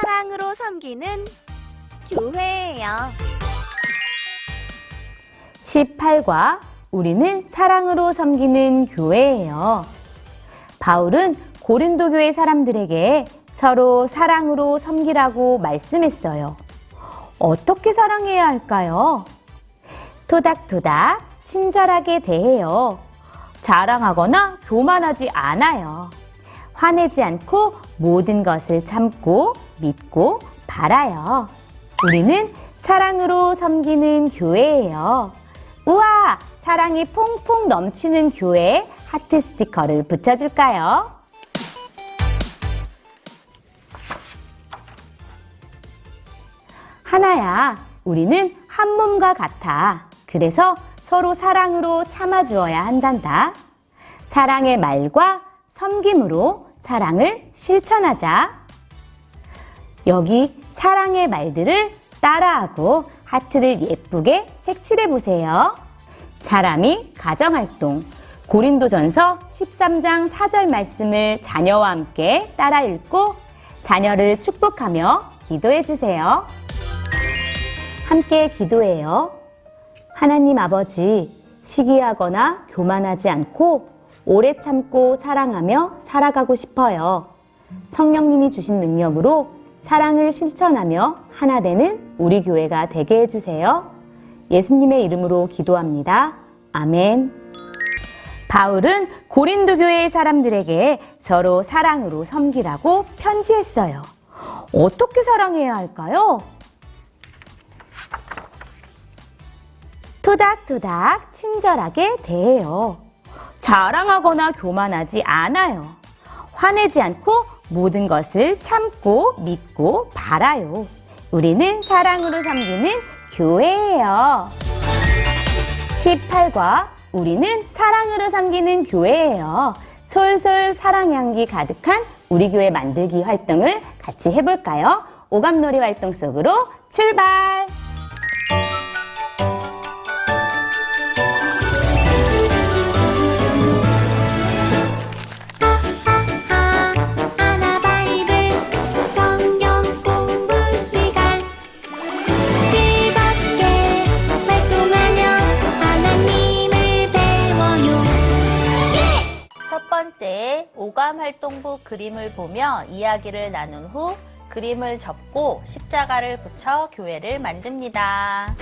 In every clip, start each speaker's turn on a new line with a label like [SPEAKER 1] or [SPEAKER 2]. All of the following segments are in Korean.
[SPEAKER 1] 사랑으로 섬기는 교회예요.
[SPEAKER 2] 18과 우리는 사랑으로 섬기는 교회예요. 바울은 고린도 교회 사람들에게 서로 사랑으로 섬기라고 말씀했어요. 어떻게 사랑해야 할까요? 토닥토닥 친절하게 대해요. 자랑하거나 교만하지 않아요. 화내지 않고 모든 것을 참고 믿고 바라요. 우리는 사랑으로 섬기는 교회예요. 우와! 사랑이 퐁퐁 넘치는 교회에 하트 스티커를 붙여줄까요? 하나야, 우리는 한 몸과 같아. 그래서 서로 사랑으로 참아주어야 한단다. 사랑의 말과 섬김으로 사랑을 실천하자. 여기 사랑의 말들을 따라하고 하트를 예쁘게 색칠해 보세요. 자람이 가정활동. 고린도전서 13장 4절 말씀을 자녀와 함께 따라 읽고 자녀를 축복하며 기도해 주세요. 함께 기도해요. 하나님 아버지, 시기하거나 교만하지 않고 오래 참고 사랑하며 살아가고 싶어요. 성령님이 주신 능력으로 사랑을 실천하며 하나 되는 우리 교회가 되게 해주세요. 예수님의 이름으로 기도합니다. 아멘. 바울은 고린도 교회의 사람들에게 서로 사랑으로 섬기라고 편지했어요. 어떻게 사랑해야 할까요? 토닥토닥 친절하게 대해요. 자랑하거나 교만하지 않아요. 화내지 않고 모든 것을 참고 믿고 바라요. 우리는 사랑으로 섬기는 교회예요. 18과 우리는 사랑으로 섬기는 교회예요. 솔솔 사랑 향기 가득한 우리 교회 만들기 활동을 같이 해볼까요? 오감놀이 활동 속으로 출발!
[SPEAKER 3] 번째, 오감 활동부 그림을 보며 이야기를 나눈 후 그림을 접고 십자가를 붙여 교회를 만듭니다.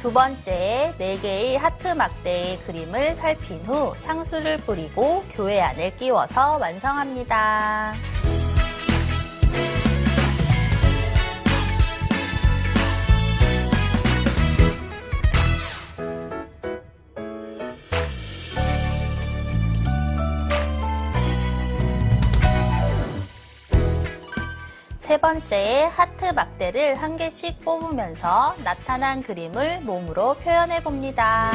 [SPEAKER 3] 두 번째, 네 개의 하트 막대의 그림을 살핀 후 향수를 뿌리고 교회 안에 끼워서 완성합니다. 세 번째, 하트 막대를 한 개씩 뽑으면서 나타난 그림을 몸으로 표현해 봅니다.